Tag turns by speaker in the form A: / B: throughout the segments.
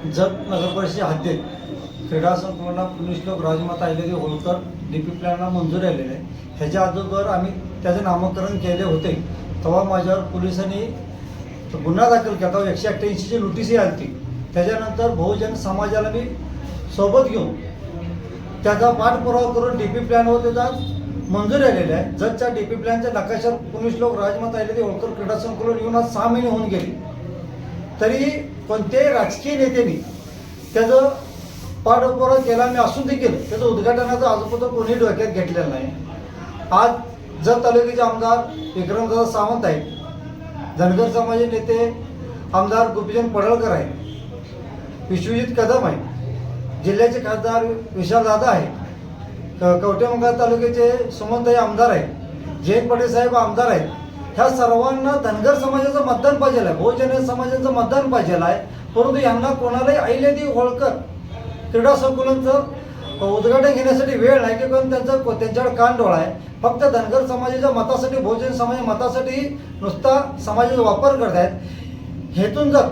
A: जत नगरपरिषद हद्दीत क्रीडा संकुलनात लोक राजमाता अहिल्यादेवी होळकर डी पी प्लॅनला मंजूर आलेले आहे ह्याच्या अगोदर आम्ही त्याचे नामकरण केले होते. तेव्हा माझ्यावर पोलिसांनी गुन्हा दाखल केला. तेव्हा एकशे अठ्ठ्याऐंशीची नोटीसही आली होती. त्याच्यानंतर बहुजन समाजाला मी सोबत घेऊन त्याचा पाठपुरावा करून डी पी प्लॅनवर त्याचा मंजूर आलेली आहे जतच्या डी पी प्लॅनच्या नकाशावर लोक राजमाता अहिल्यादेवी होळकर क्रीडा संकुलन येऊन आज सहा महिने होऊन गेले. तरी कोणत्याही राजकीय नेत्यांनी त्याचं पाठोपाठ केला मी असून देखील त्याचं उद्घाटनाचं आजपर्यंत कोणीही डोक्यात घेतलेलं नाही. आज जत तालुक्याचे आमदार विक्रमदादा सावंत आहेत. धनगर समाजाचे नेते आमदार गोपीचंद पडळकर आहेत. विश्वजित कदम आहे जिल्ह्याचे खासदार विशालदादा आहे क- कवटेमंगळ तालुक्याचे सुमंतही आमदार आहेत. जयंत पटेल साहेब आमदार आहेत. ह्या सर्वांना धनगर समाजाचं मतदान पाहिजे आहे. बहुजन समाजाचं मतदान पाहिजे आहे. परंतु यांना कोणालाही अहिल्यादेवी होळकर क्रीडा संकुलनचं उद्घाटन घेण्यासाठी वेळ नाही की त्यांचं त्यांच्यावर कान डोळा आहे. फक्त धनगर समाजाच्या मतासाठी बहुजन समाज मतासाठी नुसता समाजाचा वापर करत आहेत हेतून जर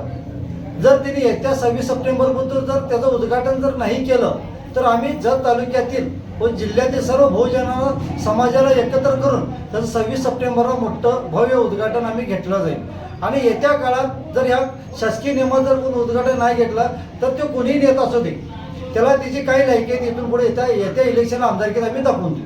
A: जर तिने येत्या सव्वीस सप्टेंबरपर्यंत जर त्याचं उद्घाटन जर नाही केलं तर आम्ही जत तालुक्यातील व जिल्ह्यातील सर्व बहुजनाला समाजाला एकत्र करून त्याचं सव्वीस सप्टेंबरला मोठं भव्य उद्घाटन आम्ही घेतलं जाईल. आणि येत्या काळात जर ह्या शासकीय नियमात जर कोण उद्घाटन नाही घेतलं तर तो कोणीही नेता असू दे. त्याला तिची काही लायकी आहे तिथून पुढे येत्या येत्या इलेक्शन आमदारकीत आम्ही दाखवून देऊ.